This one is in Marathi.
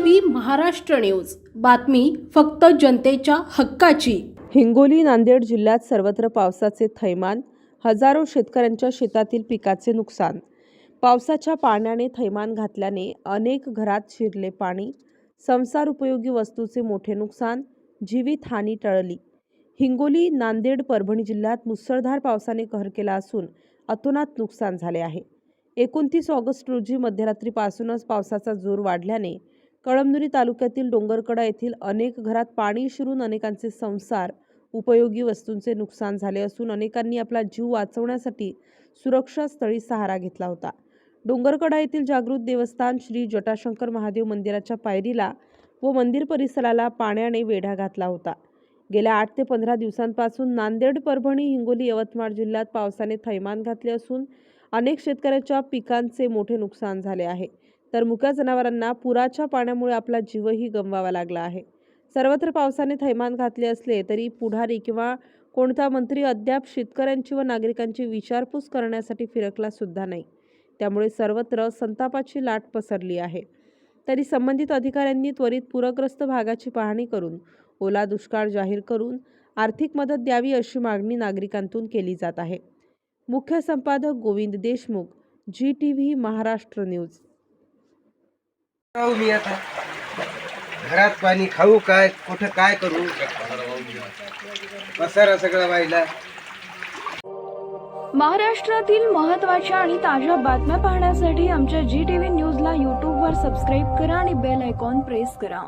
V Maharashtra news. बातमी फक्त जनतेच्या हक्काची. हिंगोली नांदेड जिल्ह्यात सर्वत्र पावसाचे थैमान हजारो शेतकऱ्यांच्या शेतातील पिकाचे नुकसान. पावसाच्या पाण्याने थैमान घातल्याने अनेक घरात शिरले पाणी संसार उपयोगी वस्तूचे मोठे नुकसान जीवितहानी टळली. हिंगोली नांदेड परभणी जिल्ह्यात मुसळधार पावसाने कहर केला असून अतोनात नुकसान झाले आहे. एकोणतीस ऑगस्ट रोजी मध्यरात्रीपासूनच पावसाचा जोर वाढल्याने कळमनुरी तालुक्यातील डोंगरकडा येथील अनेक घरात पाणी शिरून अनेकांचे संसार उपयोगी वस्तूंचे नुकसान झाले असून अनेकांनी आपला जीव वाचवण्यासाठी सुरक्षा स्थळी सहारा घेतला होता. डोंगरकडा येथील जागृत देवस्थान श्री जटाशंकर महादेव मंदिराच्या पायरीला व मंदिर परिसराला पाण्याने वेढा घातला होता. गेल्या आठ ते पंधरा दिवसांपासून नांदेड परभणी हिंगोली यवतमाळ जिल्ह्यात पावसाने थैमान घातले असून अनेक शेतकऱ्यांच्या पिकांचे मोठे नुकसान झाले आहे. तर मुक्या जनावरांना पुराच्या पाण्यामुळे आपला जीवही गमवावा लागला आहे. सर्वत्र पावसाने थैमान घातले असले तरी पुढारी किंवा कोणता मंत्री अद्याप शेतकऱ्यांची व नागरिकांची विचारपूस करण्यासाठी फिरकला सुद्धा नाही. त्यामुळे सर्वत्र संतापाची लाट पसरली आहे. तरी संबंधित अधिकाऱ्यांनी त्वरित पूरग्रस्त भागाची पाहणी करून ओला दुष्काळ जाहीर करून आर्थिक मदत द्यावी अशी मागणी नागरिकांतून केली जात आहे. मुख्य संपादक Govind Deshmukh ji T V Maharashtra news. मी आता. घरात पाणी खाऊ काय कुठं काय करू? पसारा सगळा व्हायला महाराष्ट्रातील महत्त्वाच्या आणि ताज्या बातम्या पाहण्यासाठी आमच्या जी टी व्ही न्यूजला यूट्यूबवर सबस्क्राईब करा आणि बेल आयकॉन प्रेस करा.